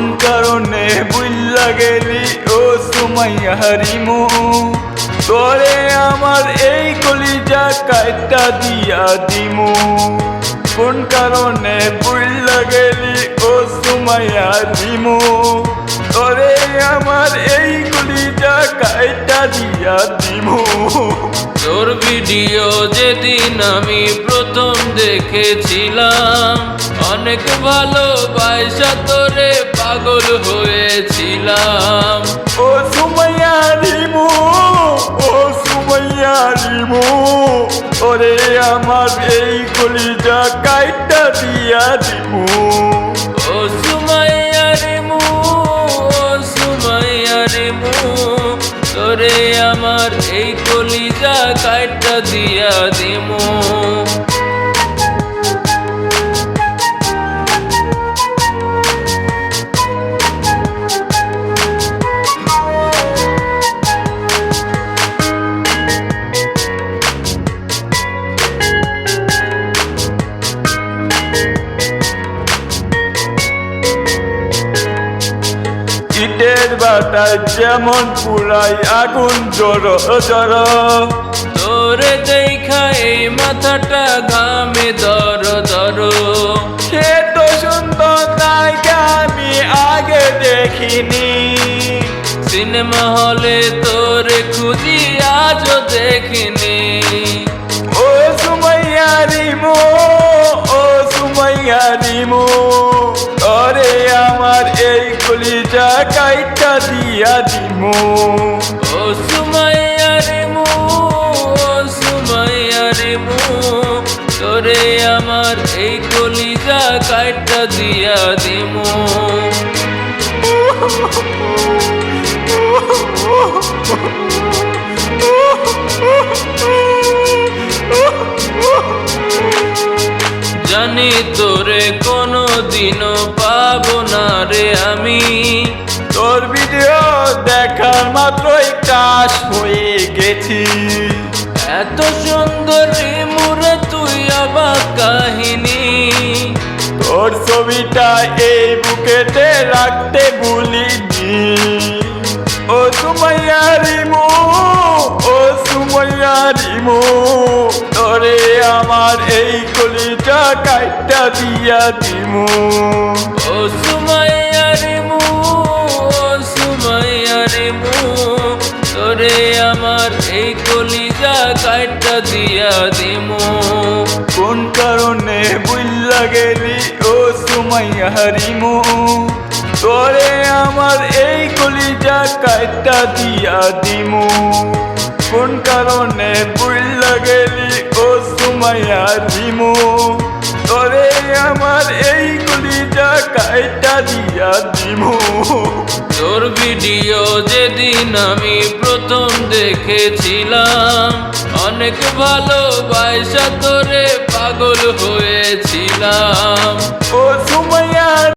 কোন কারণে বুইল্লা গেলি? ও সুমাইয়া হারিমু, তোরে আমার এই কলিজা কাইটা দিয়া দিমু। কোন কারণে বুইল্লা গেলি? ও সুমাইয়া দিমু তোরে আমার এই কলিজা কাইটা দিয়া দিমু। তোর ভিডিও যেদিন আমি প্রথম দেখেছিলাম অনেক ভালো ভালোবাসা তোরে পাগল হয়েছিলাম। ও সুমাইয়া দিমু ও সুমাইয়া দিমু ওরে আমার এই কলিজা কাইটা দিয়া দিমু ও সুমাইয়া রে মু ও সুমাইয়া রে মু তোরে আমার এই কলিজা কাইটা দিয়া দিমু ইটের বাটায় যেমন পুরাই আগুন জড় জড়। তোরে দেখা এই মাথাটা ঘামে দর দর সে তো সুন্দর নায়িকা আমি আগে দেখিনি। সিনেমা হলে তোরে খুঁজি আজও দেখিনি। ও সুমাইয়া রিমো ও সুমাইয়া রিমো। কলিজা কাইটা দিয়া দিমু। ও সুমাইয়া রে মু, ও সুমাইয়া রে মু, তোরে আমার এই কলিজা কাইটা দিয়া দিমু। জানি তোরে কোনো দিনও মাত্রই হয়ে গেছি এত সুন্দর মুরে তুই অবাক কাহিনী। তোর ছবিটা এই বুকেতে রাখতে ভুলিনি। ও সুমাইয়া রিমু ও সুমাইয়া রিমু তোরে আমার এই কলিটা কাইটা দিয়া দিমু। ও সুমাইয়া রে দিয়া দিমু। কোন কারণে বুইল্লা গেলি ও সুমাইয়া রিমু তোরে আমার এই কলিজা কাইটা দিয়া দিমু। কোন কারণে বুইল্লা গেলি ও সুমাইয়া রিমু তোরে আমার এই কলিজা কাইটা দিয়া দিমু। তোর ভিডিও যেদিন আমি প্রথম দেখেছিলাম অনেক ভালো ভালোবাসা তোরে পাগল হয়েছিলাম। ও সুমাইয়া